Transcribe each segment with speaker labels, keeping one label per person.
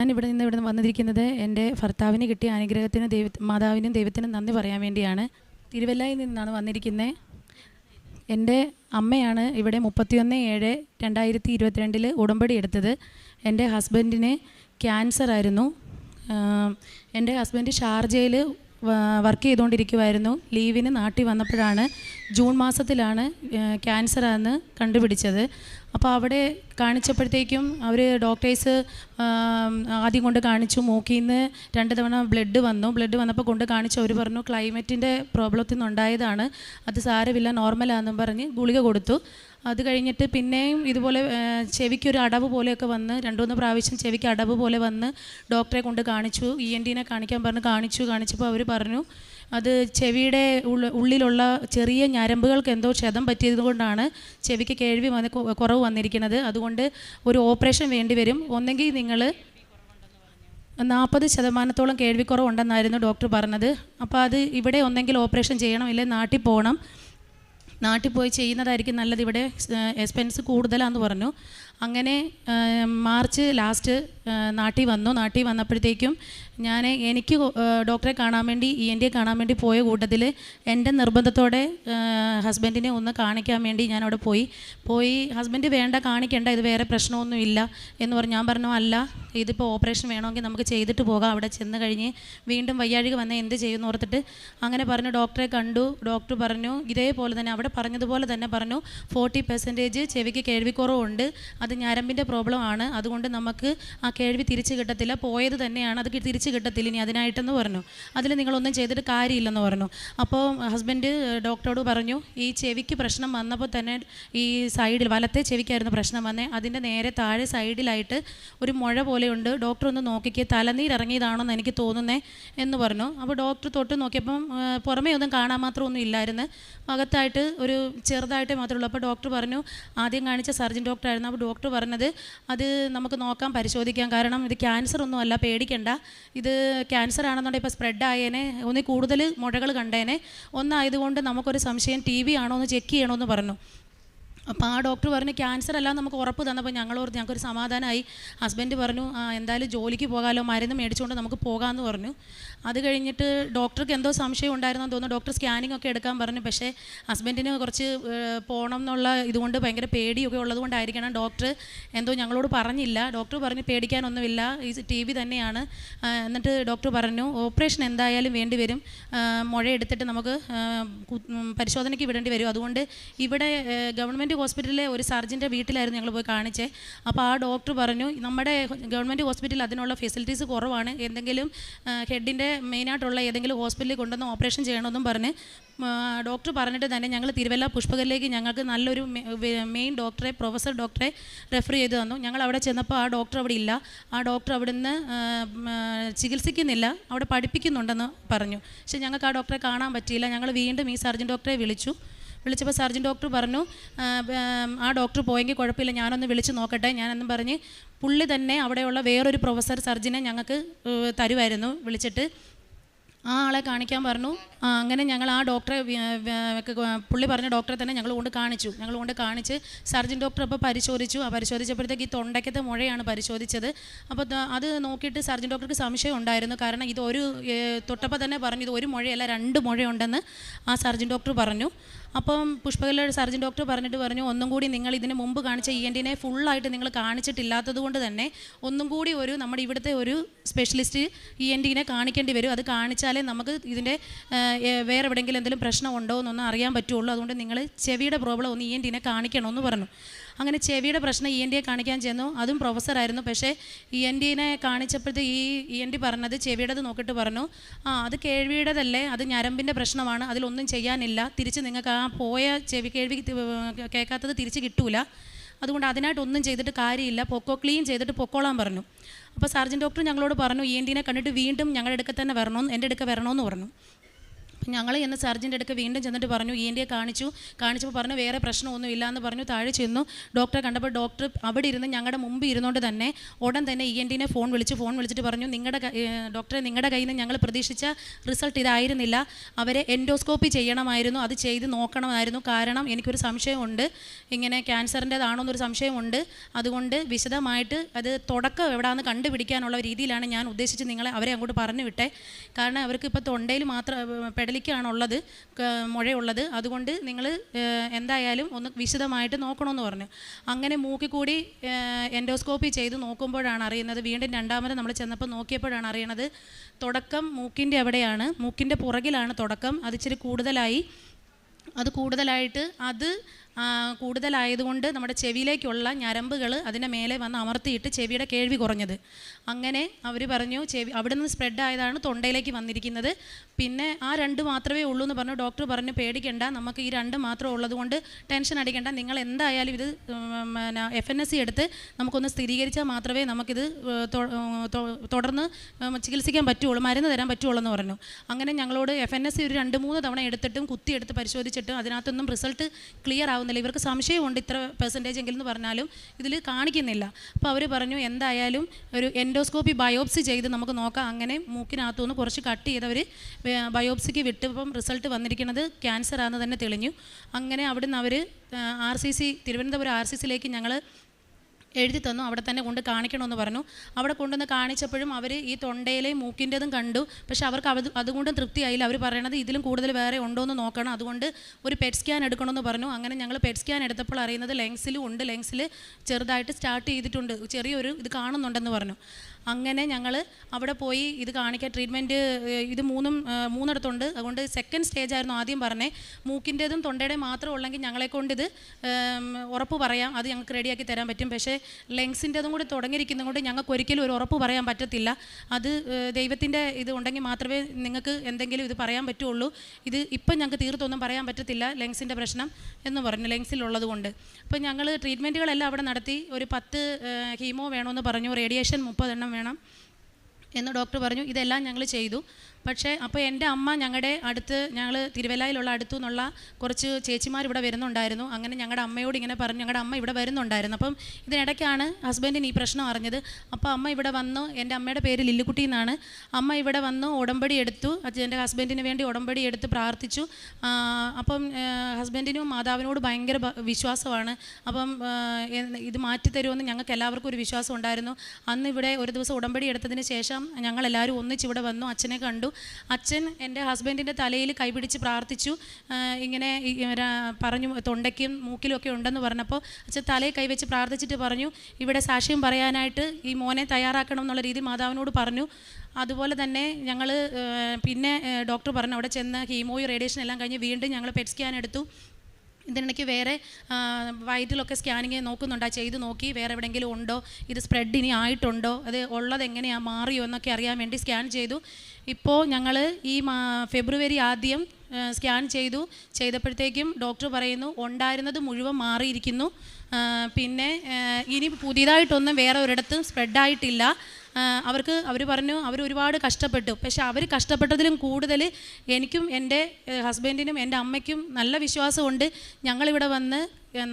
Speaker 1: ഞാൻ ഇവിടെ നിന്ന് ഇവിടെ വന്നിരിക്കുന്നത് എന്റെ ഭർത്താവിന് കിട്ടിയ അനുഗ്രഹത്തിന് ദൈവ മാതാവിനും ദൈവത്തിനും നന്ദി പറയാൻ വേണ്ടിയാണ്. തിരുവല്ലയിൽ നിന്നാണ് വന്നിരിക്കുന്നത് എന്റെ അമ്മയാണ് ഇവിടെ മുപ്പത്തിയൊന്ന് ഏഴ് രണ്ടായിരത്തി ഇരുപത്തിരണ്ടിൽ ഉടമ്പടി എടുത്തത്. എന്റെ ഹസ്ബൻഡിന് ക്യാൻസർ ആയിരുന്നു. എന്റെ ഹസ്ബൻഡ് ഷാർജയിൽ വർക്ക് ചെയ്തുകൊണ്ടിരിക്കുമായിരുന്നു ലീവിന് നാട്ടിൽ വന്നപ്പോഴാണ് ജൂൺ മാസത്തിലാണ് ക്യാൻസർ ആണെന്ന് കണ്ടുപിടിച്ചത്. അപ്പോൾ അവിടെ കാണിച്ചപ്പോഴത്തേക്കും അവർ ഡോക്ടേഴ്സ് ആദ്യം കൊണ്ട് കാണിച്ചു മൂക്കിൽ നിന്ന് രണ്ട് തവണ ബ്ലഡ് വന്നു. ബ്ലഡ് വന്നപ്പോൾ കൊണ്ട് കാണിച്ചു അവർ പറഞ്ഞു ക്ലൈമറ്റിന്റെ പ്രോബ്ലത്തിൽ നിന്നുണ്ടായതാണ്. അത് സാരമില്ല നോർമലാണെന്നും പറഞ്ഞ് ഗുളിക കൊടുത്തു. അത് കഴിഞ്ഞിട്ട് പിന്നെയും ഇതുപോലെ ചെവിക്കൊരു അടവ് പോലെയൊക്കെ വന്ന് രണ്ടു മൂന്ന് പ്രാവശ്യം ചെവിക്ക് അടവ് പോലെ വന്ന് ഡോക്ടറെ കൊണ്ട് കാണിച്ചു. ഇ എൻ ഡിനെ കാണിക്കാൻ പറഞ്ഞ് കാണിച്ചു. കാണിച്ചപ്പോൾ അവർ പറഞ്ഞു അത് ചെവിയുടെ ഉള്ളിലുള്ള ചെറിയ ഞരമ്പുകൾക്ക് എന്തോ ക്ഷതം പറ്റിയതുകൊണ്ടാണ് ചെവിക്ക് കേൾവി വന്ന് കുറവ് വന്നിരിക്കുന്നത്. അതുകൊണ്ട് ഒരു ഓപ്പറേഷൻ വേണ്ടി വരും. ഒന്നെങ്കിൽ നിങ്ങൾ നാൽപ്പത് ശതമാനത്തോളം കേൾവിക്കുറവുണ്ടെന്നായിരുന്നു ഡോക്ടർ പറഞ്ഞത്. അപ്പോൾ അത് ഇവിടെ ഒന്നെങ്കിൽ ഓപ്പറേഷൻ ചെയ്യണം ഇല്ലെങ്കിൽ നാട്ടിൽ പോകണം നാട്ടിൽ പോയി ചെയ്യുന്നതായിരിക്കും നല്ലത്. ഇവിടെ എക്സ്പെൻസ് കൂടുതലാന്ന് പറഞ്ഞു. അങ്ങനെ മാർച്ച് ലാസ്റ്റ് നാട്ടിൽ വന്നു. നാട്ടിൽ വന്നപ്പോഴത്തേക്കും ഞാൻ എനിക്ക് ഡോക്ടറെ കാണാൻ വേണ്ടി ഇ എൻ ഡിയെ കാണാൻ വേണ്ടി പോയ കൂട്ടത്തിൽ എന്റെ നിർബന്ധത്തോടെ ഹസ്ബൻഡിനെ ഒന്ന് കാണിക്കാൻ വേണ്ടി ഞാൻ അവിടെ പോയി. പോയി ഹസ്ബൻഡ് വേണ്ട കാണിക്കേണ്ട ഇത് വേറെ പ്രശ്നമൊന്നുമില്ല എന്ന് പറഞ്ഞു ഞാൻ പറഞ്ഞു അല്ല ഇതിപ്പോൾ ഓപ്പറേഷൻ വേണമെങ്കിൽ നമുക്ക് ചെയ്തിട്ട് പോകാം അവിടെ ചെന്ന് കഴിഞ്ഞ് വീണ്ടും വയ്യാഴിക വന്ന് എന്ത് ചെയ്യുമെന്ന് ഓർത്തിട്ട് അങ്ങനെ പറഞ്ഞു ഡോക്ടറെ കണ്ടു. ഡോക്ടർ പറഞ്ഞു ഇതേപോലെ തന്നെ അവിടെ പറഞ്ഞതുപോലെ തന്നെ പറഞ്ഞു ഫോർട്ടി പെർസെന്റേജ് ചെവിക്ക് കേൾവിക്കുറവുണ്ട് അത് ഞരമ്പിന്റെ പ്രോബ്ലം ആണ്. അതുകൊണ്ട് നമുക്ക് ആ കേൾവി തിരിച്ച് കിട്ടത്തില്ല. പോയത് തന്നെയാണ്. അത് തിരിച്ച് കിട്ടത്തില്ല ഇനി അതിനായിട്ടെന്ന് പറഞ്ഞു. അതിൽ നിങ്ങളൊന്നും ചെയ്തിട്ട് കാര്യമില്ലെന്ന് പറഞ്ഞു. അപ്പോൾ ഹസ്ബൻഡ് ഡോക്ടറോട് പറഞ്ഞു ഈ ചെവിക്ക് പ്രശ്നം വന്നപ്പോൾ തന്നെ ഈ സൈഡിൽ വലത്തെ ചെവിക്കായിരുന്നു പ്രശ്നം വന്നേ. അതിന്റെ നേരെ താഴെ സൈഡിലായിട്ട് ഒരു മുഴ പോലെയുണ്ട്. ഡോക്ടർ ഒന്ന് നോക്കിക്കേ. തലനീരിറങ്ങിയതാണെന്ന് എനിക്ക് തോന്നുന്നേ എന്ന് പറഞ്ഞു. അപ്പോൾ ഡോക്ടർ തൊട്ട് നോക്കിയപ്പം പുറമേ ഒന്നും കാണാൻ മാത്രമൊന്നും ഇല്ലായിരുന്നു. അകത്തായിട്ട് ഒരു ചെറുതായിട്ട് മാത്രമേ ഉള്ളൂ. അപ്പോൾ ഡോക്ടർ പറഞ്ഞു ആദ്യം കാണിച്ച സർജൻ ഡോക്ടറായിരുന്നു അപ്പോൾ ഡോക്ടർ പറഞ്ഞത് അത് നമുക്ക് നോക്കാം പരിശോധിക്കാം. കാരണം ഇത് ക്യാൻസർ ഒന്നും അല്ല പേടിക്കണ്ട. ഇത് ക്യാൻസർ ആണെന്നുണ്ടെങ്കിൽ ഇപ്പോൾ സ്പ്രെഡ് ആയേനെ ഒന്നിൽ കൂടുതൽ മുഴകൾ കണ്ടേനെ. ഒന്നായതുകൊണ്ട് നമുക്കൊരു സംശയം ടി വി ആണോ എന്ന് ചെക്ക് ചെയ്യണമെന്ന് പറഞ്ഞു. അപ്പോൾ ആ ഡോക്ടർ പറഞ്ഞു ക്യാൻസർ അല്ല നമുക്ക് ഉറപ്പ് തന്നപ്പോൾ ഓർത്ത് ഞങ്ങൾക്കൊരു സമാധാനമായി. ഹസ്ബൻഡ് പറഞ്ഞു എന്തായാലും ജോലിക്ക് പോകാമല്ലോ മരുന്ന് മേടിച്ചുകൊണ്ട് നമുക്ക് പോകാമെന്ന് പറഞ്ഞു. അത് കഴിഞ്ഞിട്ട് ഡോക്ടർക്ക് എന്തോ സംശയം ഉണ്ടായിരുന്നെന്ന് തോന്നുന്നു. ഡോക്ടർ സ്കാനിങ് ഒക്കെ എടുക്കാൻ പറഞ്ഞു. പക്ഷേ ഹസ്ബൻഡിന് കുറച്ച് പോകണം എന്നുള്ള ഇതുകൊണ്ട് ഭയങ്കര പേടിയൊക്കെ ഉള്ളതുകൊണ്ടായിരിക്കണം ഡോക്ടർ എന്തോ ഞങ്ങളോട് പറഞ്ഞില്ല. ഡോക്ടർ പറഞ്ഞു പേടിക്കാനൊന്നുമില്ല ഈ ടി വി തന്നെയാണ്. എന്നിട്ട് ഡോക്ടർ പറഞ്ഞു ഓപ്പറേഷൻ എന്തായാലും വേണ്ടി വരും. എടുത്തിട്ട് നമുക്ക് പരിശോധനയ്ക്ക് വിടേണ്ടി വരും. അതുകൊണ്ട് ഇവിടെ ഗവൺമെന്റ് ഹോസ്പിറ്റലിലെ ഒരു സർജന്റെ വീട്ടിലായിരുന്നു ഞങ്ങൾ പോയി കാണിച്ചേ. അപ്പോൾ ആ ഡോക്ടർ പറഞ്ഞു നമ്മുടെ ഗവൺമെന്റ് ഹോസ്പിറ്റലിൽ അതിനുള്ള ഫെസിലിറ്റീസ് കുറവാണ്. എന്തെങ്കിലും ഹെഡിന്റെ മെയിനായിട്ടുള്ള ഏതെങ്കിലും ഹോസ്പിറ്റലിൽ കൊണ്ടുവന്ന് ഓപ്പറേഷൻ ചെയ്യണമെന്നും പറഞ്ഞ് ഡോക്ടർ പറഞ്ഞിട്ട് തന്നെ ഞങ്ങൾ തിരുവല്ല പുഷ്പകലിലേക്ക് ഞങ്ങൾക്ക് നല്ലൊരു മെയിൻ ഡോക്ടറെ പ്രൊഫസർ ഡോക്ടറെ റെഫർ ചെയ്ത് തന്നു. ഞങ്ങൾ അവിടെ ചെന്നപ്പോൾ ആ ഡോക്ടർ അവിടെ ഇല്ല. ആ ഡോക്ടർ അവിടുന്ന് ചികിത്സിക്കുന്നില്ല. അവിടെ പഠിപ്പിക്കുന്നുണ്ടെന്ന് പറഞ്ഞു. പക്ഷേ ഞങ്ങൾക്ക് ആ ഡോക്ടറെ കാണാൻ പറ്റിയില്ല. ഞങ്ങൾ വീണ്ടും ഈ സർജൻ ഡോക്ടറെ വിളിച്ചു. വിളിച്ചപ്പോൾ സർജൻ ഡോക്ടർ പറഞ്ഞു ആ, ഡോക്ടർ പോയെങ്കിൽ കുഴപ്പമില്ല ഞാനൊന്ന് വിളിച്ച് നോക്കട്ടെ. ഞാനെന്നും പറഞ്ഞ് പുള്ളി തന്നെ അവിടെയുള്ള വേറൊരു പ്രൊഫസർ സർജനെ ഞങ്ങൾക്ക് തരുമായിരുന്നു വിളിച്ചിട്ട്. ആ ആളെ കാണിക്കാൻ പറഞ്ഞു. അങ്ങനെ ഞങ്ങൾ ആ ഡോക്ടറെ പുള്ളി പറഞ്ഞ ഡോക്ടറെ തന്നെ ഞങ്ങൾ കൊണ്ട് കാണിച്ചു. ഞങ്ങൾ കൊണ്ട് കാണിച്ച് സർജൻ ഡോക്ടർ അപ്പോൾ പരിശോധിച്ചു. ആ പരിശോധിച്ചപ്പോഴത്തേക്ക് ഈ തൊണ്ടയ്ക്കത്തെ മുഴയാണ് പരിശോധിച്ചത്. അപ്പോൾ അത് നോക്കിയിട്ട് സർജൻ ഡോക്ടർക്ക് സംശയം ഉണ്ടായിരുന്നു. കാരണം ഇത് ഒരു തൊട്ടപ്പോൾ തന്നെ പറഞ്ഞു ഇത് ഒരു മുഴയല്ല രണ്ട് മുഴയുണ്ടെന്ന്. ആ സർജൻ ഡോക്ടർ പറഞ്ഞു. അപ്പം പുഷ്പകലയുടെ സർജൻ ഡോക്ടർ പറഞ്ഞിട്ട് പറഞ്ഞു ഒന്നും കൂടി നിങ്ങൾ ഇതിന് മുമ്പ് കാണിച്ച ഇ എൻ ടിനെ ഫുള്ളായിട്ട് നിങ്ങൾ കാണിച്ചിട്ടില്ലാത്തത് കൊണ്ട് തന്നെ ഒന്നും കൂടി ഒരു നമ്മുടെ ഇവിടുത്തെ ഒരു സ്പെഷ്യലിസ്റ്റ് ഇ എൻ ടിനെ കാണിക്കേണ്ടി വരും. അത് കാണിച്ചാലേ നമുക്ക് ഇതിന്റെ വേറെ എവിടെയെങ്കിലും എന്തെങ്കിലും പ്രശ്നമുണ്ടോ എന്നൊന്നും അറിയാൻ പറ്റുള്ളൂ. അതുകൊണ്ട് നിങ്ങൾ ചെവിയുടെ പ്രോബ്ലം ഒന്ന് ഇ എൻ ടിനെ കാണിക്കണമെന്ന് പറഞ്ഞു. അങ്ങനെ ചെവിയുടെ പ്രശ്നം ഇ എൻ ഡിയെ കാണിക്കാൻ ചെന്നു. അതും പ്രൊഫസറായിരുന്നു പക്ഷേ ഇ എൻ ഡിനെ കാണിച്ചപ്പോഴത്തെ ഈ ഇ എൻ ഡി പറഞ്ഞത് ചെവിയുടേത് നോക്കിയിട്ട് പറഞ്ഞു. ആ അത് കേൾവിയുടേതല്ലേ? അത് ഞരമ്പിന്റെ പ്രശ്നമാണ്. അതിലൊന്നും ചെയ്യാനില്ല. തിരിച്ച് നിങ്ങൾക്ക് ആ പോയ ചെവി കേൾവി കേൾക്കാത്തത് തിരിച്ച് കിട്ടൂല. അതുകൊണ്ട് അതിനായിട്ട് ഒന്നും ചെയ്തിട്ട് കാര്യമില്ല. പൊക്കോ ക്ലീൻ ചെയ്തിട്ട് പൊക്കോളാൻ പറഞ്ഞു. അപ്പോൾ സർജൻ ഡോക്ടർ ഞങ്ങളോട് പറഞ്ഞു ഇ എൻ ഡിനെ കണ്ടിട്ട് വീണ്ടും ഞങ്ങളുടെ അടുക്ക തന്നെ വരണമെന്ന് എന്റെ അടുക്ക വരണമെന്ന് പറഞ്ഞു. ഞങ്ങൾ ഇന്ന് സർജന്റെ അടുക്ക് വീണ്ടും ചെന്നിട്ട് പറഞ്ഞു ഇ എൻ കാണിച്ചു. കാണിച്ചപ്പോൾ പറഞ്ഞു വേറെ പ്രശ്നമൊന്നും ഇല്ല എന്ന് പറഞ്ഞു താഴെ ചെന്നു. ഡോക്ടറെ കണ്ടപ്പോൾ ഡോക്ടർ അവിടെ ഇരുന്ന് ഞങ്ങളുടെ മുമ്പ് ഇരുന്നുകൊണ്ട് തന്നെ ഉടൻ തന്നെ ഇ എൻ ഡിനെ ഫോൺ വിളിച്ച് ഫോൺ വിളിച്ചിട്ട് പറഞ്ഞു നിങ്ങളുടെ ഡോക്ടറെ നിങ്ങളുടെ കയ്യിൽ നിന്ന് ഞങ്ങൾ പ്രതീക്ഷിച്ച റിസൾട്ട് ഇതായിരുന്നില്ല. അവരെ എൻഡോസ്കോപ്പി ചെയ്യണമായിരുന്നു. അത് ചെയ്ത് നോക്കണമായിരുന്നു. കാരണം എനിക്കൊരു സംശയമുണ്ട്. ഇങ്ങനെ ക്യാൻസറിന്റെതാണോ എന്നൊരു സംശയമുണ്ട്. അതുകൊണ്ട് വിശദമായിട്ട് അത് തുടക്കം എവിടെയാണെന്ന് കണ്ടുപിടിക്കാനുള്ള രീതിയിലാണ് ഞാൻ ഉദ്ദേശിച്ച് നിങ്ങളെ അവരെ അങ്ങോട്ട് പറഞ്ഞു വിട്ടെ കാരണം അവർക്ക് ഇപ്പോൾ തൊണ്ടയിൽ മാത്രം പെടലിക്കാണുള്ളത് ക- മുഴയുള്ളത്. അതുകൊണ്ട് നിങ്ങൾ എന്തായാലും ഒന്ന് വിശദമായിട്ട് നോക്കണമെന്ന് പറഞ്ഞു. അങ്ങനെ മൂക്കിക്കൂടി എൻഡോസ്കോപ്പി ചെയ്ത് നോക്കുമ്പോഴാണ് അറിയുന്നത്. വീണ്ടും രണ്ടാമത് നമ്മൾ ചെന്നപ്പോൾ നോക്കിയപ്പോഴാണ് അറിയണത്. തുടക്കം മൂക്കിന്റെ അവിടെയാണ്. മൂക്കിന്റെ പുറകിലാണ് തുടക്കം. അത് ഇച്ചിരി കൂടുതലായി. അത് കൂടുതലായിട്ട് അത് കൂടുതലായതുകൊണ്ട് നമ്മുടെ ചെവിയിലേക്കുള്ള ഞരമ്പുകൾ അതിന്റെ മേലെ വന്ന് അമർത്തിയിട്ട് ചെവിയുടെ കേൾവി കുറഞ്ഞത്. അങ്ങനെ അവർ പറഞ്ഞു ചെവി അവിടെ നിന്ന് സ്പ്രെഡ് ആയതാണ് തൊണ്ടയിലേക്ക് വന്നിരിക്കുന്നത്. പിന്നെ ആ രണ്ട് മാത്രമേ ഉള്ളൂ എന്ന് പറഞ്ഞു. ഡോക്ടർ പറഞ്ഞു പേടിക്കേണ്ട നമുക്ക് ഈ രണ്ട് മാത്രം ഉള്ളതുകൊണ്ട് ടെൻഷൻ അടിക്കേണ്ട. നിങ്ങൾ എന്തായാലും ഇത് എഫ് എൻ എസ് സി എടുത്ത് നമുക്കൊന്ന് സ്ഥിരീകരിച്ചാൽ മാത്രമേ നമുക്കിത് തുടർന്ന് ചികിത്സിക്കാൻ പറ്റുള്ളൂ മരുന്ന് തരാൻ പറ്റുള്ളൂ എന്ന് പറഞ്ഞു. അങ്ങനെ ഞങ്ങളോട് എഫ് എൻ എസ് സി ഒരു രണ്ട് മൂന്ന് തവണ എടുത്തിട്ടും കുത്തിയെടുത്ത് പരിശോധിച്ചിട്ടും അതിനകത്തൊന്നും റിസൾട്ട് ക്ലിയർ ആവുന്നില്ല. ഇവർക്ക് സംശയമുണ്ട് ഇത്ര പെർസെന്റേജ് എങ്കിലും എന്ന് പറഞ്ഞാലും ഇതിൽ കാണിക്കുന്നില്ല. അപ്പോൾ അവർ പറഞ്ഞു എന്തായാലും ഒരു എൻഡോസ്കോപ്പി ബയോപ്സി ചെയ്ത് നമുക്ക് നോക്കാം. അങ്ങനെ മൂക്കിനകത്തുനിന്ന് കുറച്ച് കട്ട് ചെയ്തവർ ബയോപ്സിക്ക് വിട്ടപ്പം റിസൾട്ട് വന്നിരിക്കുന്നത് ക്യാൻസർ ആണെന്ന് തന്നെ തെളിഞ്ഞു. അങ്ങനെ അവിടുന്ന് അവർ R C C Thiruvananthapuram R C സിയിലേക്ക് ഞങ്ങൾ എഴുതി തന്നു. അവിടെ തന്നെ കൊണ്ട് കാണിക്കണമെന്ന് പറഞ്ഞു. അവിടെ കൊണ്ടുവന്ന് കാണിച്ചപ്പോഴും അവർ ഈ തൊണ്ടയിലെയും മൂക്കിന്റെതും കണ്ടു. പക്ഷേ അവർക്ക് അത് അതുകൊണ്ടും തൃപ്തിയായില്ല. അവർ പറയണത് ഇതിലും കൂടുതൽ വേറെ ഉണ്ടോ എന്ന് നോക്കണം. അതുകൊണ്ട് ഒരു പെറ്റ് സ്കാൻ എടുക്കണമെന്ന് പറഞ്ഞു. അങ്ങനെ ഞങ്ങൾ പെറ്റ് സ്കാൻ എടുത്തപ്പോൾ അറിയുന്നത് ലെങ്സിലും ഉണ്ട്. ലെങ്സിൽ ചെറുതായിട്ട് സ്റ്റാർട്ട് ചെയ്തിട്ടുണ്ട്. ചെറിയൊരു ഇത് കാണുന്നുണ്ടെന്ന് പറഞ്ഞു. അങ്ങനെ ഞങ്ങൾ അവിടെ പോയി ഇത് കാണിക്കാൻ ട്രീറ്റ്മെന്റ് ഇത് മൂന്നും മൂന്നിടത്തുണ്ട്. അതുകൊണ്ട് സെക്കൻഡ് സ്റ്റേജ് ആയിരുന്നു ആദ്യം പറഞ്ഞേ. മൂക്കിന്റെതും തൊണ്ടയുടെ മാത്രം ഉള്ളെങ്കിൽ ഞങ്ങളെ ഇത് ഉറപ്പ് പറയാം. അത് ഞങ്ങൾക്ക് റെഡിയാക്കി തരാൻ പറ്റും. പക്ഷേ ലെങ്സിന്റെതും കൂടി തുടങ്ങിയിരിക്കുന്നത് കൊണ്ട് ഞങ്ങൾക്ക് ഒരിക്കലും ഒരു ഉറപ്പ് പറയാൻ പറ്റത്തില്ല. അത് ദൈവത്തിന്റെ ഇത് ഉണ്ടെങ്കിൽ മാത്രമേ നിങ്ങൾക്ക് എന്തെങ്കിലും ഇത് പറയാൻ പറ്റുള്ളൂ. ഇത് ഇപ്പം ഞങ്ങൾക്ക് തീർത്തൊന്നും പറയാൻ പറ്റത്തില്ല ലെങ്സിന്റെ പ്രശ്നം എന്ന് പറഞ്ഞു ലെങ്സിലുള്ളത് കൊണ്ട്. അപ്പോൾ ഞങ്ങൾ ട്രീറ്റ്മെന്റുകളെല്ലാം അവിടെ നടത്തി. ഒരു പത്ത് ഹീമോ വേണമെന്ന് പറഞ്ഞു. റേഡിയേഷൻ മുപ്പതെണ്ണം വേണം എന്ന് ഡോക്ടർ പറഞ്ഞു. ഇതെല്ലാം ഞങ്ങൾ ചെയ്തു. പക്ഷേ അപ്പോൾ എന്റെ അമ്മ ഞങ്ങളുടെ അടുത്ത് ഞങ്ങൾ തിരുവല്ലയിലുള്ള അടുത്തു നിന്നുള്ള കുറച്ച് ചേച്ചിമാർ ഇവിടെ വരുന്നുണ്ടായിരുന്നു. അങ്ങനെ ഞങ്ങളുടെ അമ്മയോട് ഇങ്ങനെ പറഞ്ഞു ഞങ്ങളുടെ അമ്മ ഇവിടെ വരുന്നുണ്ടായിരുന്നു. അപ്പം ഇതിനിടയ്ക്കാണ് ഹസ്ബൻഡിന് ഈ പ്രശ്നം അറിഞ്ഞത്. അപ്പോൾ അമ്മ ഇവിടെ വന്നു എന്റെ അമ്മയുടെ പേര് ലില്ലുക്കുട്ടി എന്നാണ്. അമ്മ ഇവിടെ വന്നു ഉടമ്പടി എടുത്തു എന്റെ ഹസ്ബൻഡിന് വേണ്ടി ഉടമ്പടി എടുത്ത് പ്രാർത്ഥിച്ചു. അപ്പം ഹസ്ബൻഡിനും മാതാവിനോട് ഭയങ്കര വിശ്വാസമാണ്. അപ്പം ഇത് മാറ്റിത്തരുമെന്ന് ഞങ്ങൾക്ക് എല്ലാവർക്കും ഒരു വിശ്വാസം ഉണ്ടായിരുന്നു. അന്ന് ഇവിടെ ഒരു ദിവസം ഉടമ്പടി എടുത്തതിന് ശേഷം ഞങ്ങളെല്ലാവരും ഒന്നിച്ചിവിടെ വന്നു അച്ഛനെ കണ്ടു. അച്ഛൻ എന്റെ ഹസ്ബൻഡിന്റെ തലയിൽ കൈപിടിച്ച് പ്രാർത്ഥിച്ചു. ഇങ്ങനെ പറഞ്ഞു തൊണ്ടയ്ക്കും മൂക്കിലും ഒക്കെ ഉണ്ടെന്ന് പറഞ്ഞപ്പോൾ അച്ഛൻ തലയിൽ കൈവച്ച് പ്രാർത്ഥിച്ചിട്ട് പറഞ്ഞു ഇവിടെ സാക്ഷ്യം പറയാനായിട്ട് ഈ മോനെ തയ്യാറാക്കണം എന്നുള്ള രീതി മാതാവിനോട് പറഞ്ഞു. അതുപോലെ തന്നെ ഞങ്ങൾ പിന്നെ ഡോക്ടർ പറഞ്ഞു അവിടെ ചെന്ന് ഹീമോയും റേഡിയേഷൻ എല്ലാം കഴിഞ്ഞ് വീണ്ടും ഞങ്ങൾ പെറ്റ് സ്കാൻ എടുത്തു. ഇതിനിടയ്ക്ക് വേറെ വയറ്റിലൊക്കെ സ്കാനിങ് നോക്കുന്നുണ്ട്. ആ ചെയ്ത് നോക്കി വേറെ എവിടെയെങ്കിലും ഉണ്ടോ? ഇത് സ്പ്രെഡ് ഇനി ആയിട്ടുണ്ടോ? അത് ഉള്ളത് എങ്ങനെയാണ് മാറിയോ എന്നൊക്കെ അറിയാൻ വേണ്ടി സ്കാൻ ചെയ്തു. ഇപ്പോൾ ഞങ്ങൾ ഈ ഫെബ്രുവരി ആദ്യം സ്കാൻ ചെയ്തു. ചെയ്തപ്പോഴത്തേക്കും ഡോക്ടർ പറയുന്നു ഉണ്ടായിരുന്നത് മുഴുവൻ മാറിയിരിക്കുന്നു. പിന്നെ ഇനി പുതിയതായിട്ടൊന്നും വേറെ ഒരിടത്തും സ്പ്രെഡായിട്ടില്ല അവർക്ക് അവർ പറഞ്ഞു അവർ ഒരുപാട് കഷ്ടപ്പെട്ടു. പക്ഷെ അവർ കഷ്ടപ്പെട്ടതിലും കൂടുതൽ എനിക്കും എന്റെ ഹസ്ബൻഡിനും എന്റെ അമ്മയ്ക്കും നല്ല വിശ്വാസമുണ്ട്. ഞങ്ങളിവിടെ വന്ന്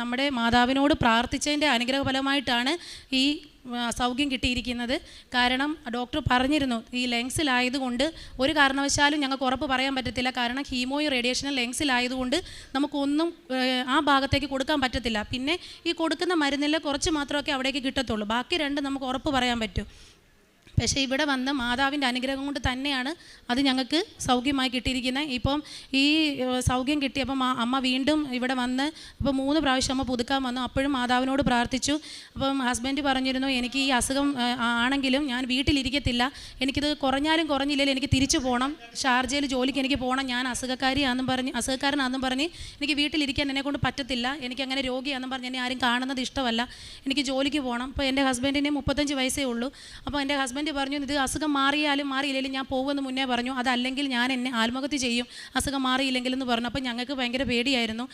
Speaker 1: നമ്മുടെ മാതാവിനോട് പ്രാർത്ഥിച്ചതിന്റെ അനുഗ്രഹഫലമായിട്ടാണ് ഈ സൗഖ്യം കിട്ടിയിരിക്കുന്നത്. കാരണം ഡോക്ടർ പറഞ്ഞിരുന്നു ഈ ലെങ്സിലായതുകൊണ്ട് ഒരു കാരണവശാലും ഞങ്ങൾക്ക് ഉറപ്പ് പറയാൻ പറ്റത്തില്ല. കാരണം ഹീമോയും റേഡിയേഷനും ലെങ്സിലായതുകൊണ്ട് നമുക്കൊന്നും ആ ഭാഗത്തേക്ക് കൊടുക്കാൻ പറ്റത്തില്ല. പിന്നെ ഈ കൊടുക്കുന്ന മരുന്നിൽ കുറച്ച് മാത്രമൊക്കെ അവിടേക്ക് കിട്ടത്തുള്ളൂ. ബാക്കി രണ്ട് നമുക്ക് ഉറപ്പ് പറയാൻ പറ്റും. പക്ഷേ ഇവിടെ വന്ന് മാതാവിന്റെ അനുഗ്രഹം കൊണ്ട് തന്നെയാണ് അത് ഞങ്ങൾക്ക് സൗഖ്യമായി കിട്ടിയിരിക്കുന്നത്. ഇപ്പം ഈ സൗഖ്യം കിട്ടിയപ്പം അമ്മ വീണ്ടും ഇവിടെ വന്ന് ഇപ്പോൾ മൂന്ന് പ്രാവശ്യം അമ്മ പുതുക്കാൻ വന്നു. അപ്പോഴും മാതാവിനോട് പ്രാർത്ഥിച്ചു. അപ്പം ഹസ്ബൻഡ് പറഞ്ഞിരുന്നു എനിക്ക് ഈ അസുഖം ആണെങ്കിലും ഞാൻ വീട്ടിലിരിക്കത്തില്ല. എനിക്കിത് കുറഞ്ഞാലും കുറഞ്ഞില്ലെങ്കിൽ എനിക്ക് തിരിച്ചു പോകണം ഷാർജയിൽ ജോലിക്ക് എനിക്ക് പോകണം ഞാൻ അസുഖക്കാരിയാണെന്നും പറഞ്ഞ് അസുഖക്കാരനാണെന്നും പറഞ്ഞ് എനിക്ക് വീട്ടിലിരിക്കാൻ എന്നെ കൊണ്ട് പറ്റത്തില്ല. എനിക്ക് അങ്ങനെ രോഗിയാണെന്നും പറഞ്ഞ് എന്നെ ആരും കാണുന്നത് ഇഷ്ടമല്ല. എനിക്ക് ജോലിക്ക് പോകണം അപ്പോൾ എന്റെ ഹസ്ബൻഡിന് മുപ്പത്തഞ്ച് വയസ്സേ ഉള്ളൂ. അപ്പോൾ എന്റെ ഹസ്ബൻഡ് ഹസ്ബൻഡ് പറഞ്ഞു ഇത് അസുഖം മാറിയാലും മാറിയില്ലെങ്കിലും ഞാൻ പോകുമെന്ന് മുന്നേ പറഞ്ഞു. അതല്ലെങ്കിൽ ഞാൻ എന്നെ ആത്മഹത്യ ചെയ്യും. അസുഖം മാറിയില്ലെങ്കിൽ എന്ന് പറഞ്ഞു. അപ്പം ഞങ്ങൾക്ക് ഭയങ്കര പേടിയായിരുന്നു.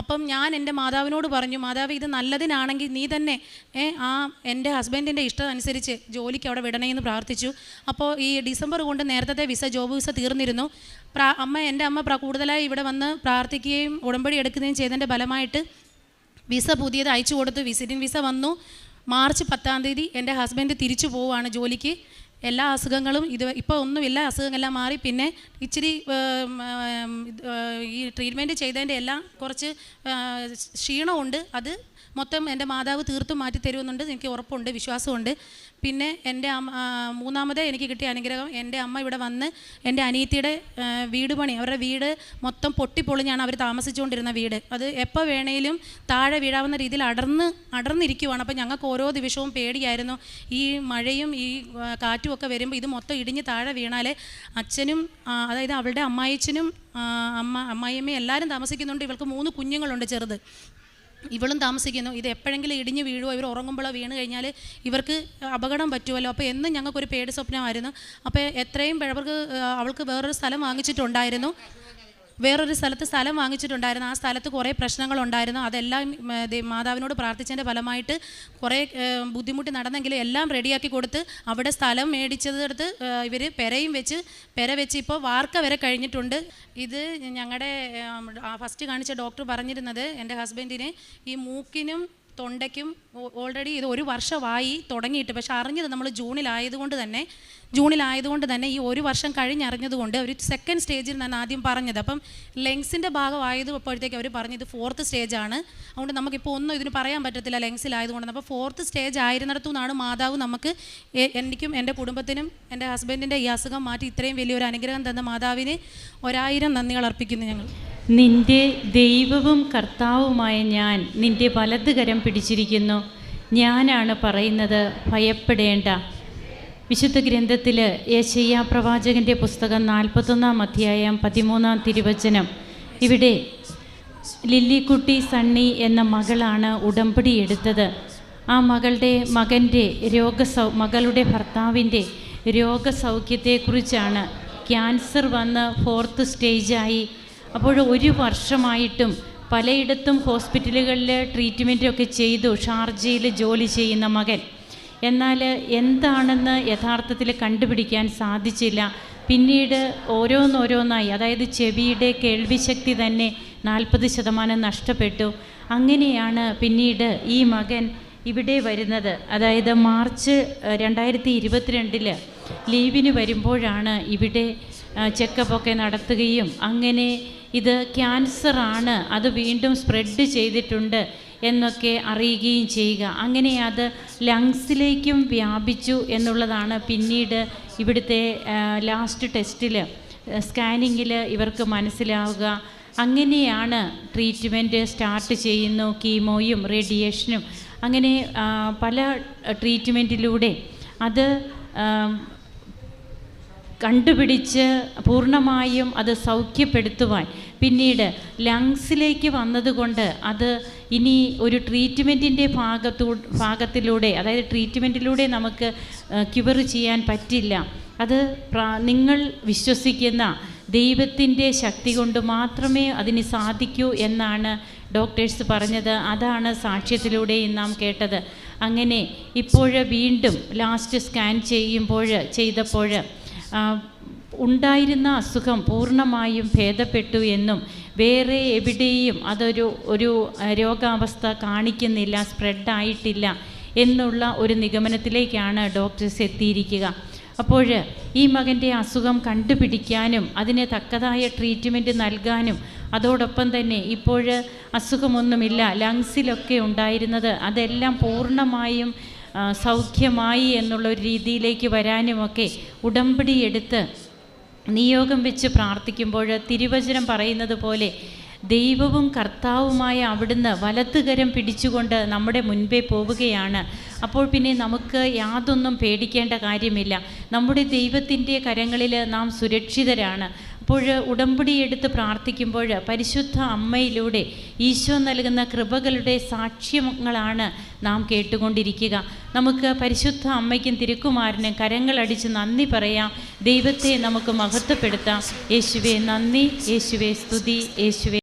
Speaker 1: അപ്പം ഞാൻ എന്റെ മാതാവിനോട് പറഞ്ഞു മാതാവ് ഇത് നല്ലതിനാണെങ്കിൽ നീ തന്നെ ആ എന്റെ ഹസ്ബൻഡിന്റെ ഇഷ്ടം അനുസരിച്ച് ജോലിക്ക് അവിടെ വിടണേന്ന് പ്രാർത്ഥിച്ചു. അപ്പോൾ ഈ ഡിസംബർ കൊണ്ട് നേരത്തെ വിസ ജോബ് വിസ തീർന്നിരുന്നു. അമ്മ എന്റെ അമ്മ കൂടുതലായി ഇവിടെ വന്ന് പ്രാർത്ഥിക്കുകയും ഉടമ്പടി എടുക്കുകയും ചെയ്തതിന്റെ ഫലമായിട്ട് വിസ പുതിയത് അയച്ചു കൊടുത്തു വിസിറ്റിംഗ് വിസ വന്നു. മാർച്ച് പത്താം തീയതി എന്റെ ഹസ്ബൻഡ് തിരിച്ചു പോവുകയാണ് ജോലിക്ക്. എല്ലാ അസുഖങ്ങളും ഇത് ഇപ്പോൾ ഒന്നുമില്ല അസുഖങ്ങളെല്ലാം മാറി. പിന്നെ ഇച്ചിരി ഈ ട്രീറ്റ്മെന്റ് ചെയ്തതിന്റെ എല്ലാം കുറച്ച് ക്ഷീണമുണ്ട്. അത് മൊത്തം എന്റെ മാതാവ് തീർത്തും മാറ്റി തരുമെന്നുണ്ട്. എനിക്ക് ഉറപ്പുണ്ട് വിശ്വാസമുണ്ട്. പിന്നെ എന്റെ മൂന്നാമത് എനിക്ക് കിട്ടിയ അനുഗ്രഹം എന്റെ അമ്മ ഇവിടെ വന്ന് എന്റെ അനിയത്തിയുടെ വീട് പണി അവരുടെ വീട് മൊത്തം പൊട്ടിപ്പൊളിഞ്ഞാണ് അവർ താമസിച്ചുകൊണ്ടിരുന്ന വീട്. അത് എപ്പോൾ വേണേലും താഴെ വീഴാവുന്ന രീതിയിൽ അടർന്ന് അടർന്നിരിക്കുവാണ്. അപ്പോൾ ഞങ്ങൾക്ക് ഓരോ ദിവസവും പേടിയായിരുന്നു. ഈ മഴയും ഈ ആ, ഒക്കെ വരുമ്പോൾ ഇത് മൊത്തം ഇടിഞ്ഞ് താഴെ വീണാലേ അച്ഛനും അതായത് അവളുടെ അമ്മായിച്ചനും അമ്മ അമ്മായിയമ്മയും എല്ലാവരും താമസിക്കുന്നുണ്ട്. ഇവൾക്ക് മൂന്ന് കുഞ്ഞുങ്ങളുണ്ട് ചെറുത്. ഇവളും താമസിക്കുന്നു. ഇത് എപ്പോഴെങ്കിലും ഇടിഞ്ഞ് വീഴുമോ ഇവർ ഉറങ്ങുമ്പോഴോ വീണ് കഴിഞ്ഞാൽ ഇവർക്ക് അപകടം പറ്റുമല്ലോ? അപ്പോൾ എന്നും ഞങ്ങൾക്കൊരു പേടി സ്വപ്നമായിരുന്നു. അപ്പോൾ എത്രയും അവർക്ക് അവൾക്ക് വേറൊരു സ്ഥലം വാങ്ങിച്ചിട്ടുണ്ടായിരുന്നു. വേറൊരു സ്ഥലത്ത് സ്ഥലം വാങ്ങിച്ചിട്ടുണ്ടായിരുന്നു. ആ സ്ഥലത്ത് കുറേ പ്രശ്നങ്ങളുണ്ടായിരുന്നു. അതെല്ലാം മാതാവിനോട് പ്രാർത്ഥിച്ചതിന്റെ ഫലമായിട്ട് കുറേ ബുദ്ധിമുട്ടി നടന്നെങ്കിലും എല്ലാം റെഡിയാക്കി കൊടുത്ത് അവിടെ സ്ഥലം മേടിച്ചതെടുത്ത് ഇവർ പെരയും വെച്ച് പെര വെച്ച് ഇപ്പോൾ വാർക്ക വരെ കഴിഞ്ഞിട്ടുണ്ട്. ഇത് ഞങ്ങളുടെ ഫസ്റ്റ് കാണിച്ച ഡോക്ടർ പറഞ്ഞിരുന്നത് എന്റെ ഹസ്ബൻഡിന് ഈ മൂക്കിനും തൊണ്ടയ്ക്കും ഓൾറെഡി ഇത് ഒരു വർഷമായി തുടങ്ങിയിട്ട്. പക്ഷെ അറിഞ്ഞത് നമ്മൾ ജൂണിലായതുകൊണ്ട് തന്നെ ജൂണിലായതുകൊണ്ട് തന്നെ ഈ ഒരു വർഷം കഴിഞ്ഞറിഞ്ഞതുകൊണ്ട് ഒരു സെക്കൻഡ് സ്റ്റേജിൽ ഞാൻ ആദ്യം പറഞ്ഞത്. അപ്പം ലെങ്സിന്റെ ഭാഗമായത് അപ്പോഴത്തേക്ക് അവർ പറഞ്ഞത് ഫോർത്ത് സ്റ്റേജാണ് അതുകൊണ്ട് നമുക്കിപ്പോൾ ഒന്നും ഇതിന് പറയാൻ പറ്റത്തില്ല ലെങ്സിലായതുകൊണ്ട് അപ്പോൾ ഫോർത്ത് സ്റ്റേജ് ആയിരുന്നിടത്തു നിന്നാണ് മാതാവ് നമുക്ക് എനിക്കും എന്റെ കുടുംബത്തിനും എന്റെ ഹസ്ബൻഡിന്റെ ഈ അസുഖം മാറ്റി ഇത്രയും വലിയൊരു അനുഗ്രഹം തന്ന മാതാവിന് ഒരായിരം നന്ദികൾ അർപ്പിക്കുന്നു ഞങ്ങൾ.
Speaker 2: നിന്റെ ദൈവവും കർത്താവുമായ ഞാൻ നിന്റെ വലതുകരം പിടിച്ചിരിക്കുന്നു. ഞാനാണ് പറയുന്നത് ഭയപ്പെടേണ്ട. വിശുദ്ധ ഗ്രന്ഥത്തിൽ യേശയ്യ പ്രവാചകന്റെ പുസ്തകം നാൽപ്പത്തൊന്നാം അധ്യായം പതിമൂന്നാം തിരുവചനം. ഇവിടെ ലില്ലിക്കുട്ടി സണ്ണി എന്ന മകളാണ് ഉടമ്പടി എടുത്തത്. ആ മകളുടെ മകന്റെ രോഗസൗ മകളുടെ ഭർത്താവിന്റെ രോഗസൗഖ്യത്തെക്കുറിച്ചാണ് ക്യാൻസർ വന്ന് ഫോർത്ത് സ്റ്റേജായി അപ്പോൾ ഒരു വർഷമായിട്ടും പലയിടത്തും ഹോസ്പിറ്റലുകളിൽ ട്രീറ്റ്മെന്റൊക്കെ ചെയ്തു ഷാർജയിൽ ജോലി ചെയ്യുന്ന മകൻ. എന്നാൽ എന്താണെന്ന് യഥാർത്ഥത്തിൽ കണ്ടുപിടിക്കാൻ സാധിച്ചില്ല. പിന്നീട് ഓരോന്നോരോന്നായി അതായത് ചെവിയുടെ കേൾവിശക്തി തന്നെ നാൽപ്പത് ശതമാനം നഷ്ടപ്പെട്ടു. അങ്ങനെയാണ് പിന്നീട് ഈ മകൻ ഇവിടെ വരുന്നത്. അതായത് മാർച്ച് രണ്ടായിരത്തി ഇരുപത്തിരണ്ടിൽ ലീവിന് വരുമ്പോഴാണ് ഇവിടെ ചെക്കപ്പൊക്കെ നടത്തുകയും അങ്ങനെ ഇത് ക്യാൻസറാണ് അത് വീണ്ടും സ്പ്രെഡ് ചെയ്തിട്ടുണ്ട് എന്നൊക്കെ അറിയുകയും ചെയ്യുക. അങ്ങനെ അത് ലങ്സിലേക്കും വ്യാപിച്ചു എന്നുള്ളതാണ് പിന്നീട് ഇവിടുത്തെ ലാസ്റ്റ് ടെസ്റ്റിൽ സ്കാനിങ്ങിൽ ഇവർക്ക് മനസ്സിലാവുക. അങ്ങനെയാണ് ട്രീറ്റ്മെന്റ് സ്റ്റാർട്ട് ചെയ്യുന്നു കീമോയും റേഡിയേഷനും. അങ്ങനെ പല ട്രീറ്റ്മെന്റിലൂടെ അത് കണ്ടുപിടിച്ച് പൂർണമായും അത് സൗഖ്യപ്പെടുത്തുവാൻ. പിന്നീട് ലങ്സിലേക്ക് വന്നതുകൊണ്ട് അത് ഇനി ഒരു ട്രീറ്റ്മെന്റിന്റെ ഭാഗത്തു ഭാഗത്തിലൂടെ അതായത് ട്രീറ്റ്മെന്റിലൂടെ നമുക്ക് ക്യുവർ ചെയ്യാൻ പറ്റില്ല. അത് നിങ്ങൾ വിശ്വസിക്കുന്ന ദൈവത്തിന്റെ ശക്തി കൊണ്ട് മാത്രമേ അതിന് സാധിക്കൂ എന്നാണ് ഡോക്ടേഴ്സ് പറഞ്ഞത്. അതാണ് സാക്ഷ്യത്തിലൂടെയും നാം കേട്ടത്. അങ്ങനെ ഇപ്പോൾ വീണ്ടും ലാസ്റ്റ് സ്കാൻ ചെയ്യുമ്പോൾ ചെയ്തപ്പോൾ ഉണ്ടായിരുന്ന അസുഖം പൂർണമായും ഭേദപ്പെട്ടു എന്നും വേറെ എവിടെയും അതൊരു ഒരു രോഗാവസ്ഥ കാണിക്കുന്നില്ല സ്പ്രെഡായിട്ടില്ല എന്നുള്ള ഒരു നിഗമനത്തിലേക്കാണ് ഡോക്ടേഴ്സ് എത്തിയിരിക്കുക. അപ്പോൾ ഈ മകന്റെ അസുഖം കണ്ടുപിടിക്കാനും അതിന് തക്കതായ ട്രീറ്റ്മെന്റ് നൽകാനും അതോടൊപ്പം തന്നെ ഇപ്പോൾ അസുഖമൊന്നുമില്ല ലങ്സിലൊക്കെ ഉണ്ടായിരുന്നത് അതെല്ലാം പൂർണമായും സൗഖ്യമായി എന്നുള്ള ഒരു രീതിയിലേക്ക് വരാനുമൊക്കെ ഉടമ്പടി എടുത്ത് നിയോഗം വെച്ച് പ്രാർത്ഥിക്കുമ്പോൾ തിരുവചനം പറയുന്നത് പോലെ ദൈവവും കർത്താവുമായ അവിടുന്ന് വലത്തുകരം പിടിച്ചുകൊണ്ട് നമ്മുടെ മുൻപേ പോവുകയാണ്. അപ്പോൾ പിന്നെ നമുക്ക് യാതൊന്നും പേടിക്കേണ്ട കാര്യമില്ല. നമ്മുടെ ദൈവത്തിന്റെ കരങ്ങളിൽ നാം സുരക്ഷിതരാണ്. അപ്പോൾ ഉടമ്പടി എടുത്ത് പ്രാർത്ഥിക്കുമ്പോൾ പരിശുദ്ധ അമ്മയിലൂടെ ഈശോ നൽകുന്ന കൃപകളുടെ സാക്ഷ്യങ്ങളാണ് നാം കേട്ടുകൊണ്ടിരിക്കുക. നമുക്ക് പരിശുദ്ധ അമ്മയ്ക്കും തിരുക്കുമാരനും കരങ്ങളടിച്ച് നന്ദി പറയാം. ദൈവത്തെ നമുക്ക് മഹത്വപ്പെടുത്താം. യേശുവെ നന്ദി. യേശുവെ സ്തുതി. യേശുവെ.